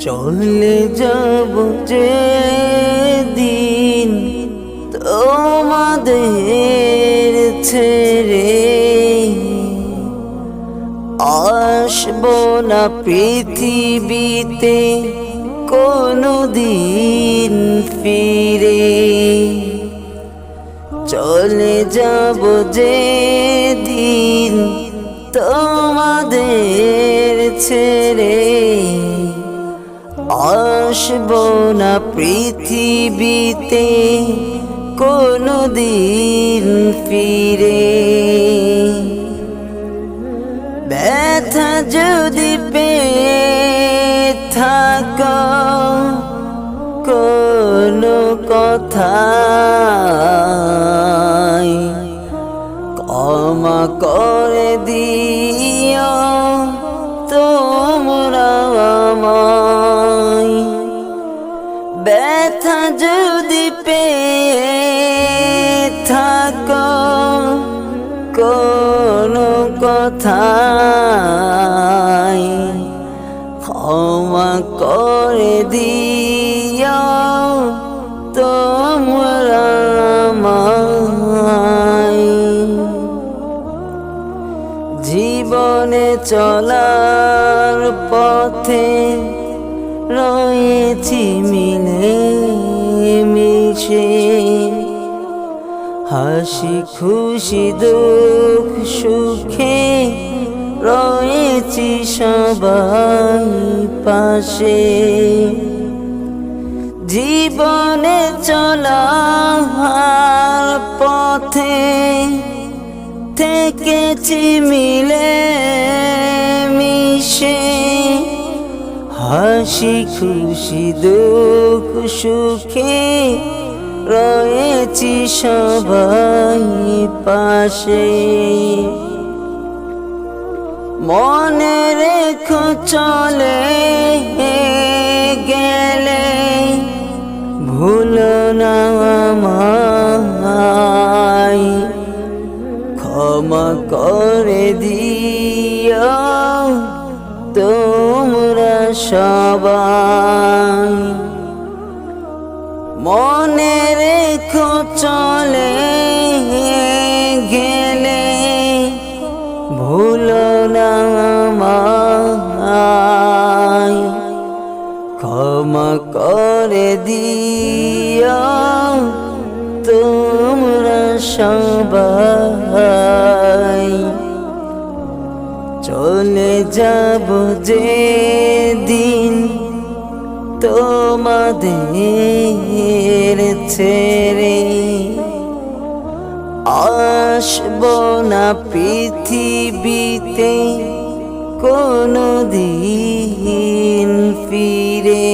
চলে যাব যে দিন তোমাদের ছেড়ে আসব না পৃথিবীতে কোনো দিন ফিরে। চলে যাব যে দিন তোমাদের ছেড়ে আসব না পৃথিবীতে, কোনো দিন ফিরে। ব্যথা যদি পে থাক কোনো কথা ক্ষমা করে দিও, তোমরা আমায় ব্যথা যদি পেয়ে থাক কোনো কথাই ক্ষমা করে দিও তোমরা জীবনে চলার পথে রয়েছি মিলে মিশে। হাসি, খুশি, দুঃখ, সুখে রয়েছি সবাই পাশে। জীবনে চলার পথে থেকেছি মিলে। হাসি, খুশি, দুঃখ, সুখে রয়েছি সবাই পাশে। মনে রেখো চলে গেলে, ভুল না আমায়। ক্ষমা করে দিও সবাই। মনে রেখো চলে গেলে, ভুল না ক্ষমা করে দিও তোমরা সবাই। চলে যাব যে তোমাদের ছেড়ে আসব না পৃথিবীতে কোনো দিন ফিরে।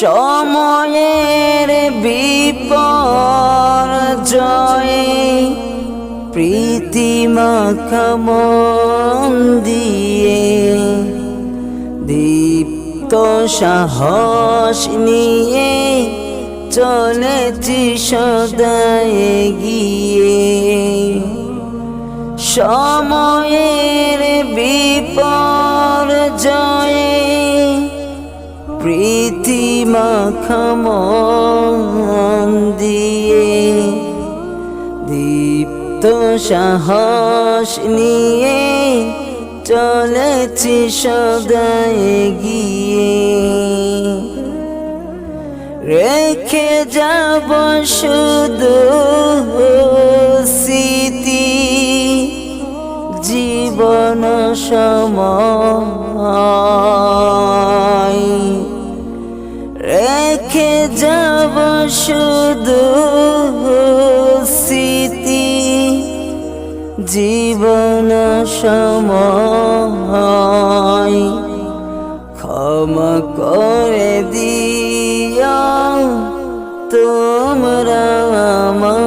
সময়ের বিপর্যয়ে প্রীতিমা মন দিয়ে দীপ্ত সাহস নিয়ে চলেছি সদায় গিয়ে সময়ের বিপর্যয়ে প্রীতিমা মন দিয়ে। দীপ্ত সাহস নিয়ে চলেছি সদায় গিয়ে। রেখে যাব শুধু স্মৃতি জীবন সময়। রেখে যাব শুধু জীবন সময় ক্ষমা করে দিও তোমরা আমায়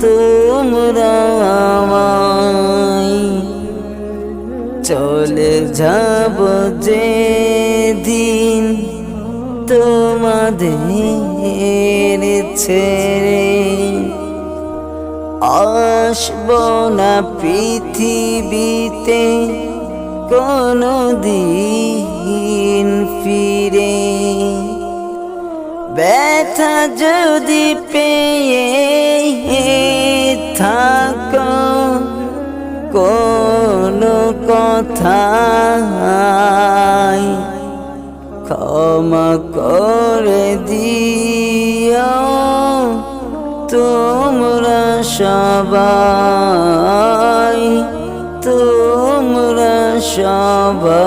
তোমরা আমায়। চলে যাব যে দিন তোমাদের ছেড়ে আসব না পৃথিবীতে কোনো দিন ফিরে। ব্যথা যদি পেয়ে হে থাকো, কোনো কথায় ক্ষমা করে দিয়া তোমরা সবাই তোমরা সবাই